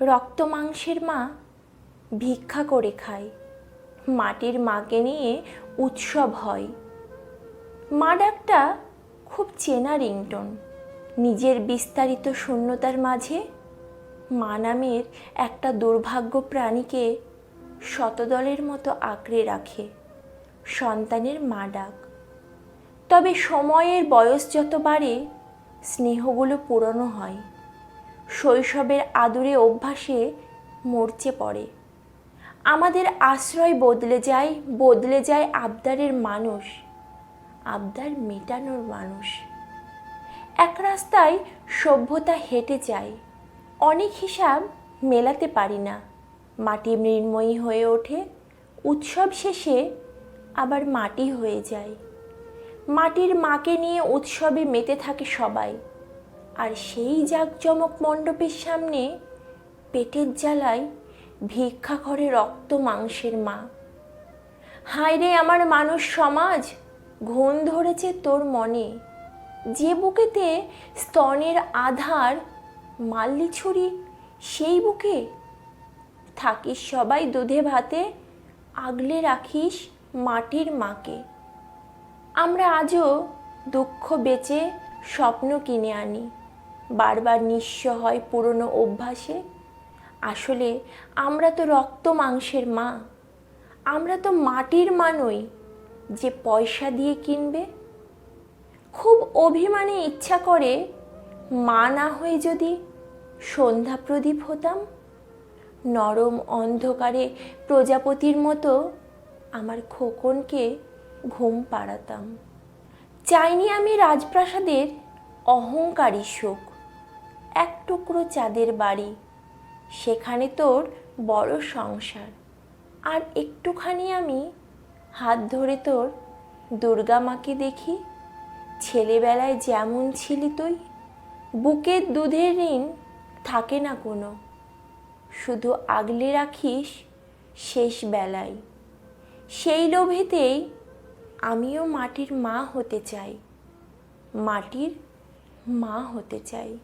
রক্ত মাংসের মা ভিক্ষা করে খায়। মাটির মাকে নিয়ে উৎসব হয়। মা ডাকটা খুব চেনা রিংটন। নিজের বিস্তারিত শূন্যতার মাঝে মা নামের একটা দুর্ভাগ্য প্রাণীকে শতদলের মতো আঁকড়ে রাখে। সন্তানের মা ডাক। তবে সময়ের বয়স যত বাড়ে, স্নেহগুলো পুরনো হয়। শৈশবের আদুরে অভ্যাসে মরচে পড়ে। আমাদের আশ্রয় বদলে যায় বদলে যায় আবদারের মানুষ। আবদার মেটানোর মানুষ। এক রাস্তায় সভ্যতা হেঁটে যায়। অনেক হিসাব মেলাতে পারি না। মাটি মৃন্ময়ী হয়ে ওঠে, উৎসব শেষে আবার মাটি হয়ে যায়। মাটির মাকে নিয়ে উৎসবে মেতে থাকে সবাই। আর সেই জাঁকজমক মণ্ডপের সামনে পেটের জ্বালায় ভিক্ষা করে রক্ত মাংসের মা। হায় রে আমার মানুষ সমাজ, ঘুণ ধরেছে তোর মনে। যে বুকেতে স্তনের আধার, মাল্লি ছুরি, সেই বুকে থাকিস সবাই দুধে ভাতে, আগলে রাখিস মাটির মাকে। আমরা আজও দুঃখ বেচে স্বপ্ন কিনে আনি। বারবার নিঃস্ব হয় পুরনো অভ্যাসে। আসলে আমরা তো রক্ত মাংসের মা। আমরা তো মাটির মা নই যে পয়সা দিয়ে কিনবে। খুব অভিমানে ইচ্ছা করে মা না হয়ে যদি সন্ধ্যা প্রদীপ হতাম, নরম অন্ধকারে প্রজাপতির মতো আমার খোকনকে ঘুম পাড়াতাম। চাইনি আমি রাজপ্রাসাদের অহংকারী সুখ এক টুকরো চাঁদের বাড়ি। সেখানে তোর বড় সংসার। আর একটুখানি আমি হাত ধরে তোর দুর্গা মাকে দেখি। ছেলেবেলায় যেমন ছিলি তুই বুকের দুধের ঋণ থাকে না কোনো। শুধু আগলে রাখিস শেষ বেলায়। সেই লোভেতেই আমিও মাটির মা হতে চাই। মাটির মা হতে চাই।